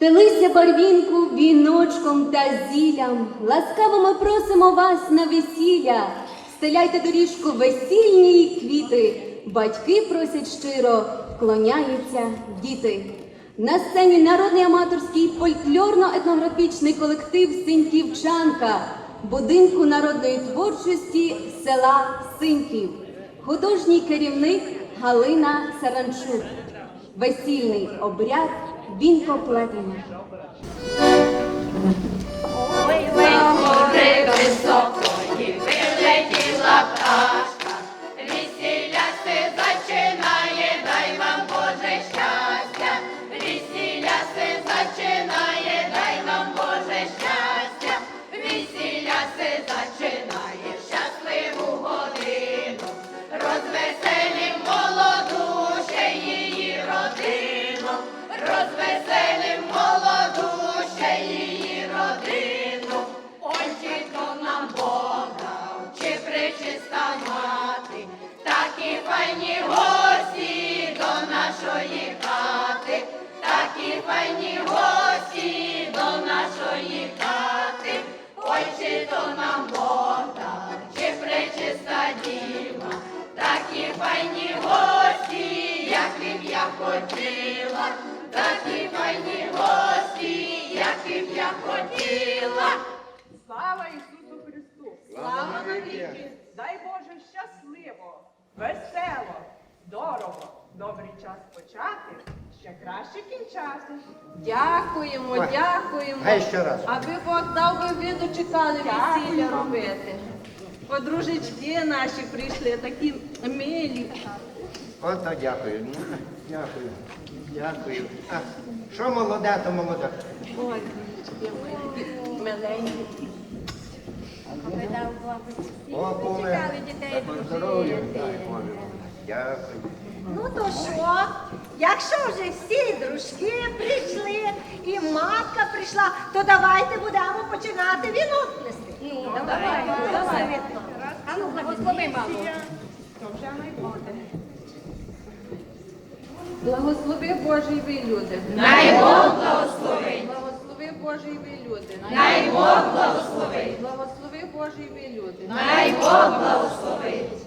Телися барвінку віночком та зіллям, ласкаво ми просимо вас на весілля. Стеляйте доріжку весільні квіти, батьки просять щиро, вклоняються діти. На сцені народний аматорський фольклорно-етнографічний колектив Синьківчанка, будинку народної творчості села Синьків, художній керівник Галина Саранчук. Весільний обряд Binko Platina. Oj, wysoko. Б я хотіла, такі файні гості, як б я хотіла. Слава Ісусу Христу! Слава навіки! Дай Боже щасливо, весело, здорово, добрий час почати, ще краще кінчати. Дякуємо, Ой. дякуємо. Гей, ще раз. Аби Бог дав би ви дочекали весілля робити. Подружечки наші прийшли, такі милі. Ото дякую. Ну, Дякую. Дякую. А, що молоде, то молоде. Ой, миленькі. О, поле. Так здоров'я. дай Боже. Дякую. Ну то що? Якщо вже всі дружки прийшли і матка прийшла, то давайте будемо починати вінок плести. Ну, давайте, давайте. А ну, благослови, мамо. То вже не буде. Благослови Божий ви люди. Най Бог благослови. Благослови Божий ви люди. най Бог благослови. Благослови Божий ви люди. най Бог благословить.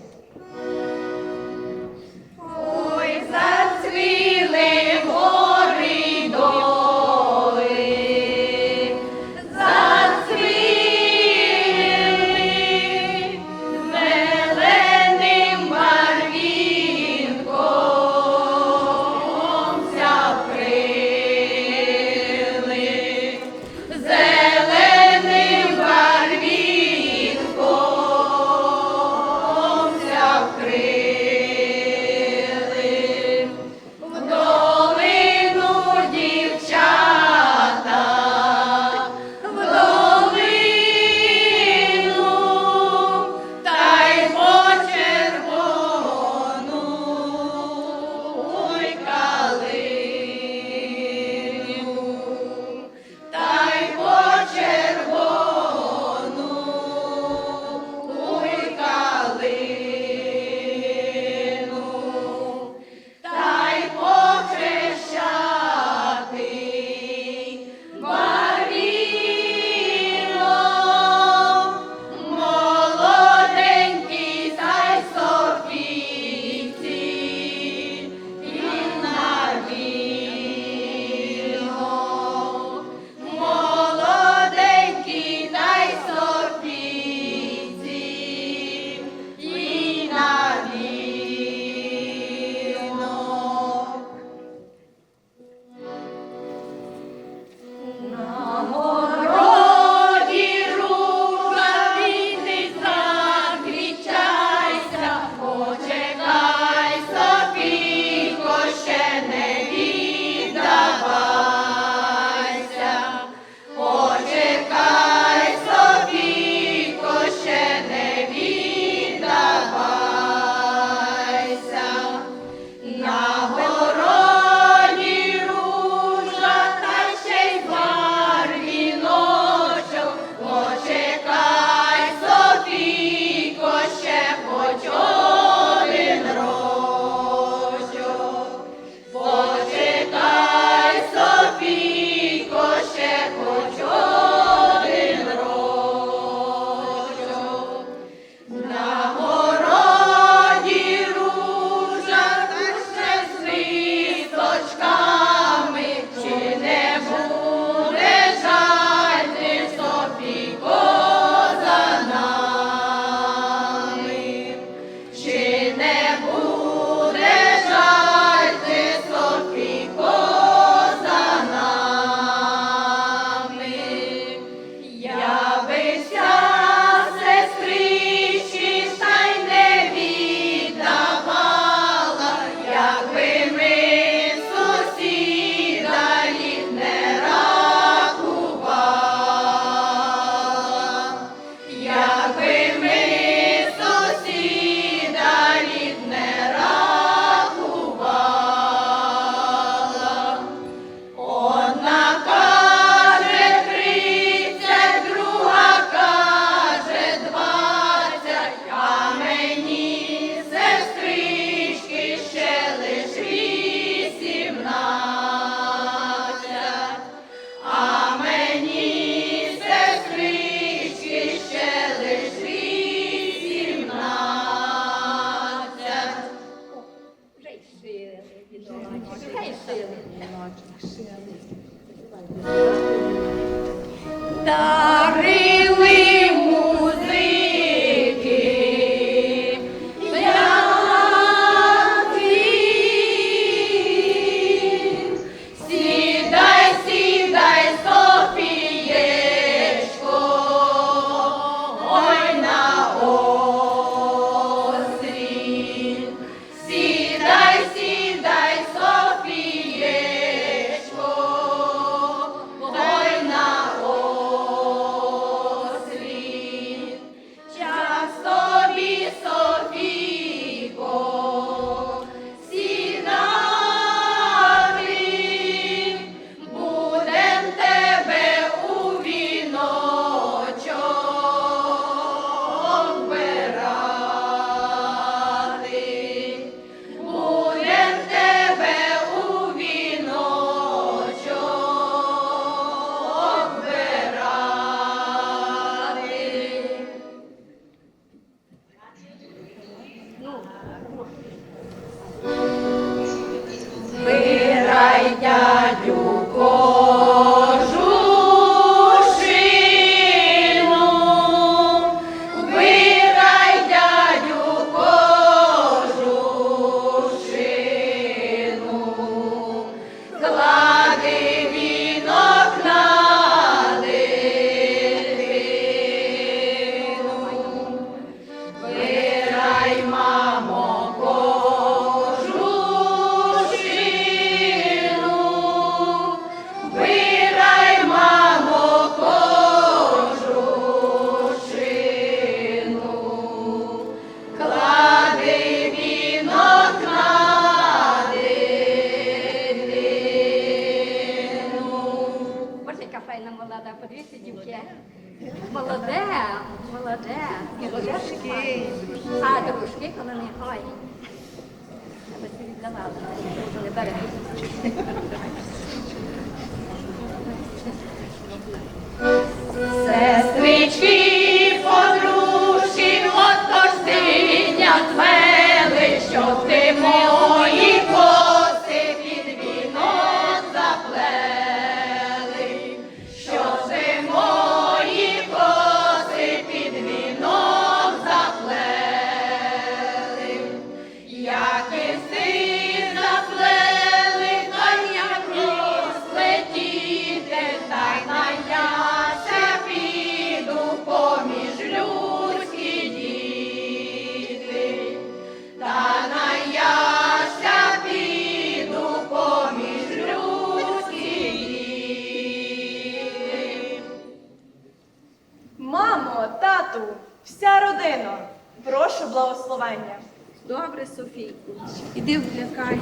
ótimo, Cristiano. Молода, подивіться, дівки. Молоде, молоде. І дружки. А, дружки, коли не ой. Я би собі віддавала, не бере. Сестрички, Добре, Софійку. Іди влякай.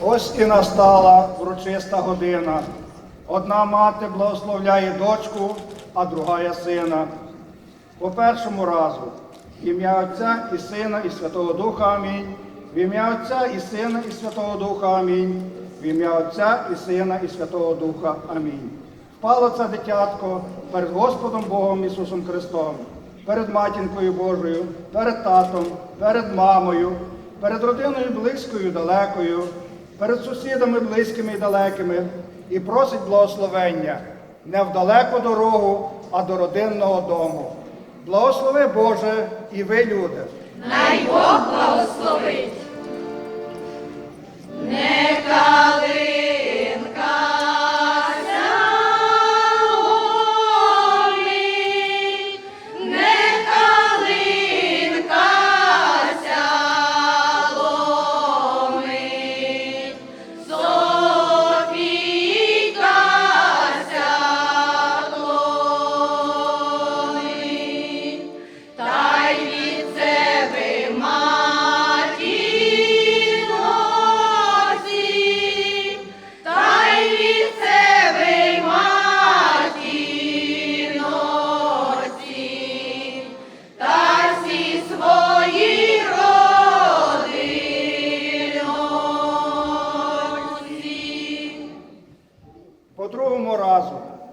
Ось і настала врочиста година. Одна мати благословляє дочку, а другая сина. По першому разу в ім'я Отця і Сина, і Святого Духа Амінь. В ім'я Отця і Сина, і Святого Духа Амінь. В ім'я Отця і Сина, і Святого Духа Амінь. Впало це дитятко перед Господом Богом Ісусом Христом, перед матінкою Божою, перед татом, перед мамою, перед родиною близькою, далекою, перед сусідами близькими і далекими, і просить благословення не в далеку дорогу, а до родинного дому. Благослови Боже і ви, люди. Най Бог благословить. Не калинка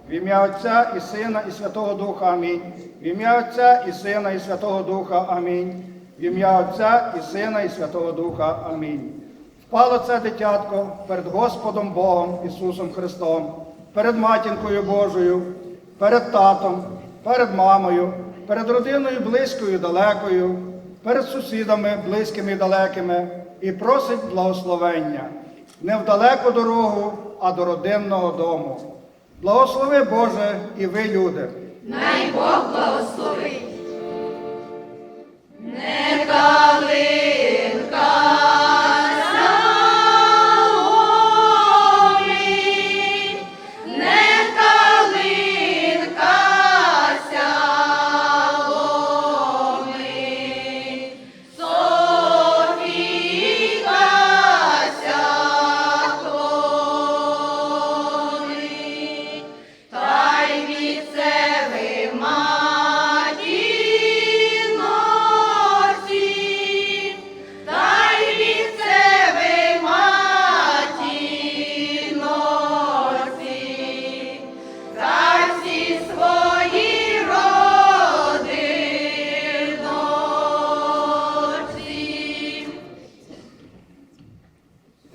в ім'я Отця і Сина, і Святого Духа Амінь. В ім'я Отця і Сина, і Святого Духа Амінь. В ім'я Отця і Сина, і Святого Духа Амінь. Впало це дитятко перед Господом Богом Ісусом Христом, перед матінкою Божою, перед татом, перед мамою, перед родиною близькою і далекою, перед сусідами близькими і далекими і просить благословення не в далеку дорогу, а до родинного дому. Благослови Боже і ви, люди. Най Бог благословить. Не калинка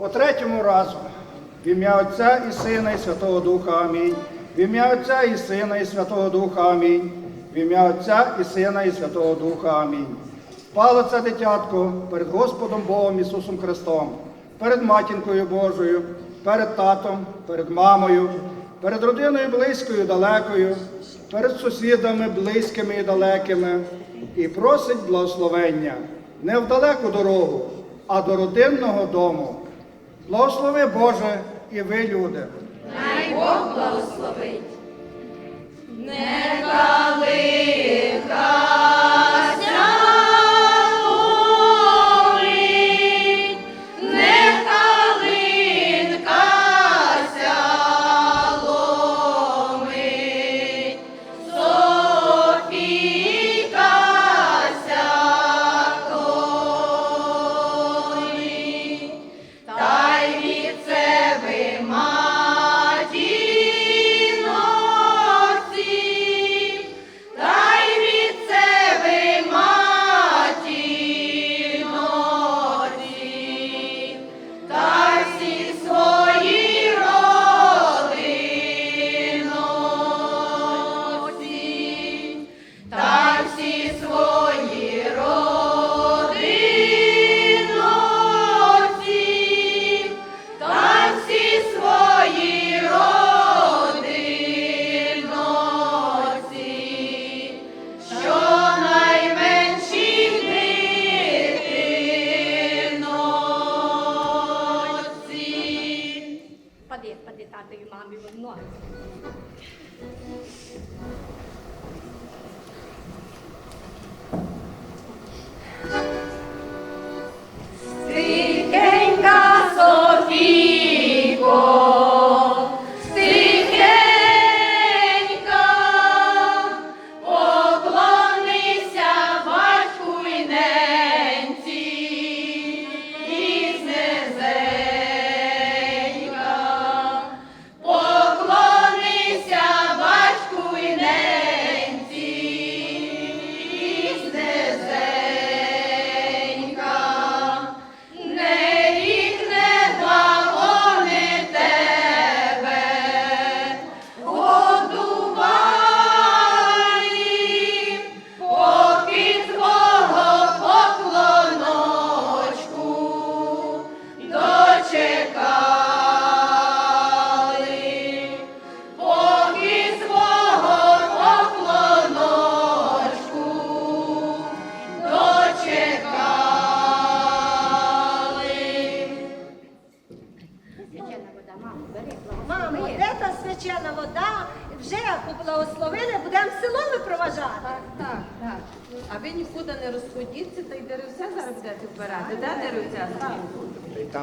По третьому разу, в ім'я Отця і Сина і Святого Духа Амінь. В ім'я Отця і Сина і Святого Духа Амінь. В ім'я Отця і Сина і Святого Духа Амінь. Впало це дитятко перед Господом Богом Ісусом Христом, перед матінкою Божою, перед татом, перед мамою, перед родиною близькою і далекою, перед сусідами близькими і далекими, і просить благословення не в далеку дорогу, а до родинного дому. Благослови Боже і ви, люди. Най Бог благословить. Не калика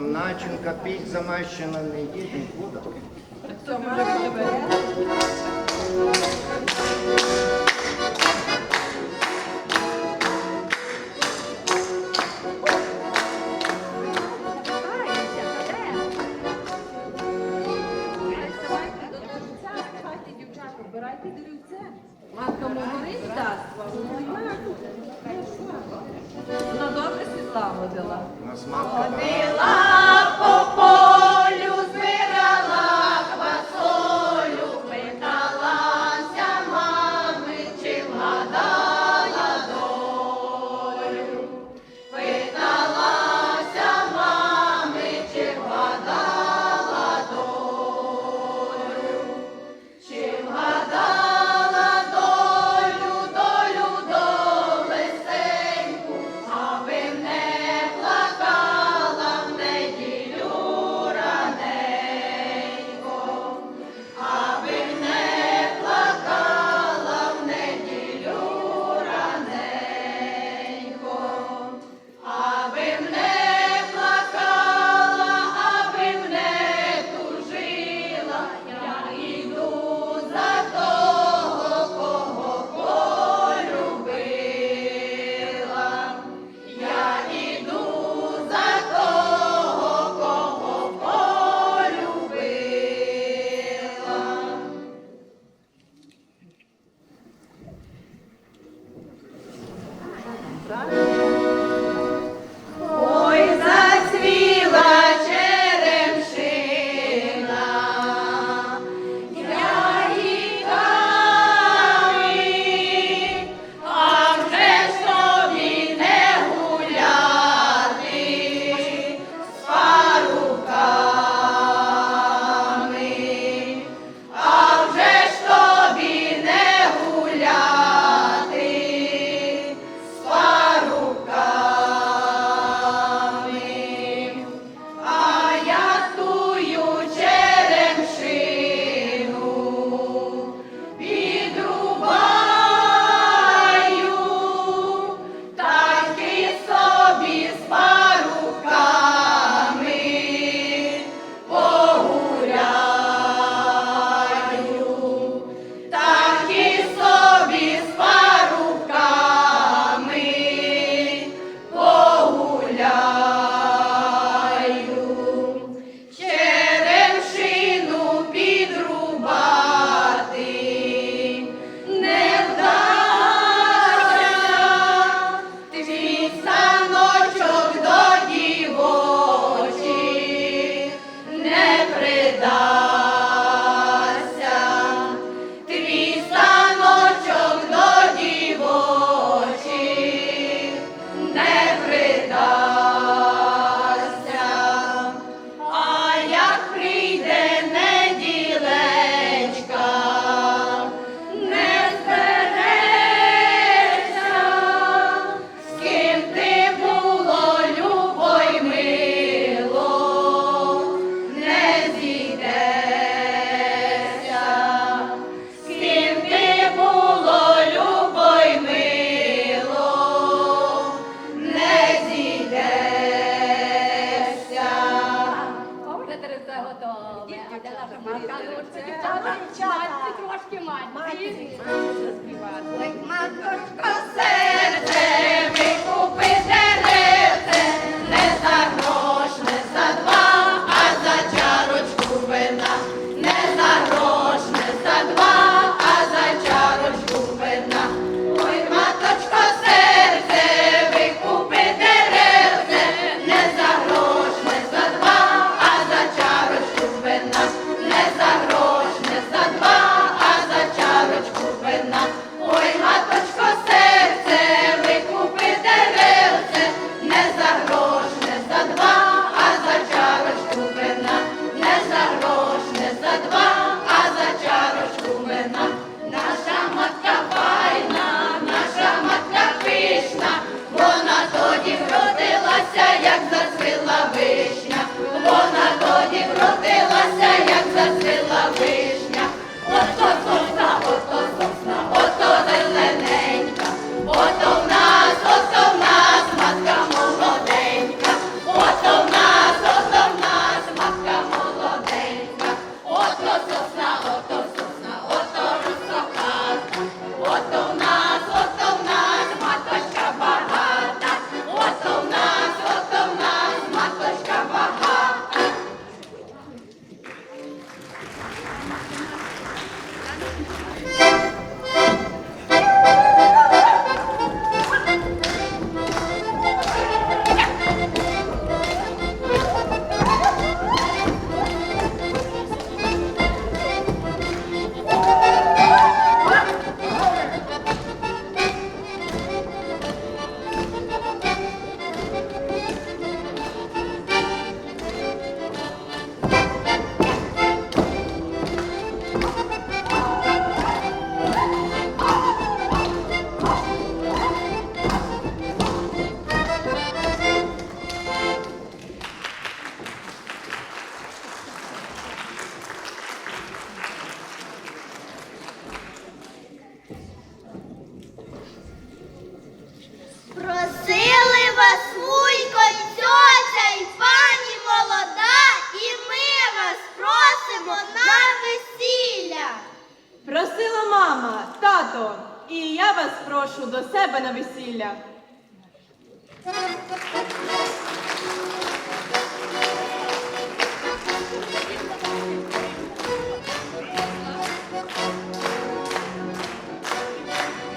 Там начинка піть замащена, не йдіть нікуди. Вбирайте деревця. Матка могорить дасть. Вона добре світла водила. Ходила Матці трошки матці. Матці. Ой, маточко, серце